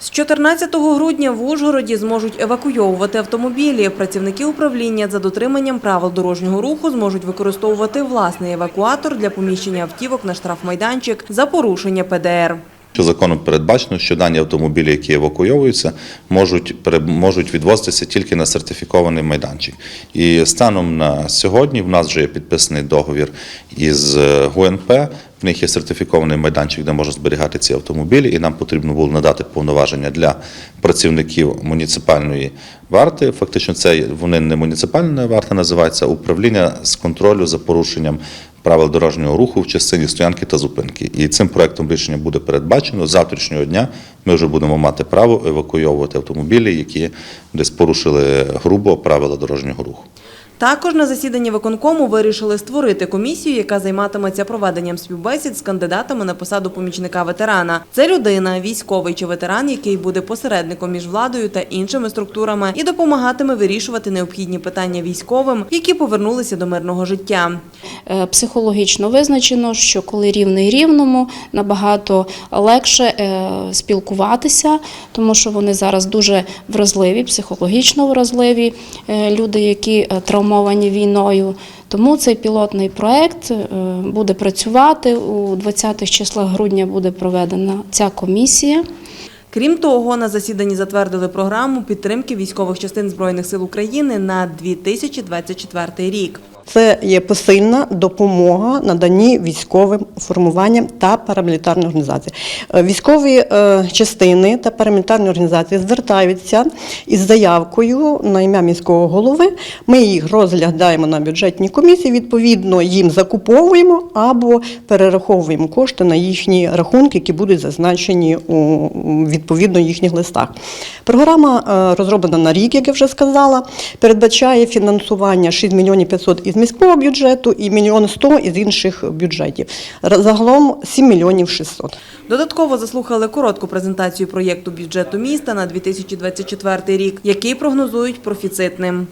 З 14 грудня в Ужгороді зможуть евакуйовувати автомобілі. Працівники управління за дотриманням правил дорожнього руху зможуть використовувати власний евакуатор для поміщення автівок на штрафмайданчик за порушення ПДР. Що законом передбачено, що дані автомобілі, які евакуйовуються, можуть, можуть відвозитися тільки на сертифікований майданчик. І станом на сьогодні в нас вже є підписаний договір із е, ГУНП. В них є сертифікований майданчик, де можна зберігати ці автомобілі, і нам потрібно було надати повноваження для працівників муніципальної варти. Фактично, це вони не муніципальна варта називається, управління з контролю за порушенням правил дорожнього руху в частині стоянки та зупинки. І цим проектом рішення буде передбачено з завтрашнього дня. Ми вже будемо мати право евакуйовувати автомобілі, які десь порушили грубо правила дорожнього руху. Також на засіданні виконкому вирішили створити комісію, яка займатиметься проведенням співбесід з кандидатами на посаду помічника ветерана. Це людина, військовий чи ветеран, який буде посередником між владою та іншими структурами і допомагатиме вирішувати необхідні питання військовим, які повернулися до мирного життя. Е, Психологічно визначено, що коли рівний рівному, набагато легше е, спілкуватися, тому що вони зараз дуже вразливі, психологічно вразливі е, люди, які е, травмовані війною. Тому цей пілотний проект е, буде працювати у 20-х числах грудня буде проведена ця комісія. Крім того, на засіданні затвердили програму підтримки військових частин збройних сил України на 2024 рік. Це є посильна допомога наданні військовим формуванням та парамілітарної організації. Е, Військові е, частини та парамілітарні організації звертаються із заявкою на ім'я міського голови. Ми їх розглядаємо на бюджетній комісії. Відповідно, їм закуповуємо або перераховуємо кошти на їхні рахунки, які будуть зазначені у відповідно їхніх листах. Програма е, розроблена на рік, як я вже сказала, передбачає фінансування 6 мільйонів 500 із міського бюджету і мільйон сто із інших бюджетів. Загалом 7 мільйонів 600. Додатково заслухали коротку презентацію проєкту бюджету міста на 2024 рік, який прогнозують профіцитним.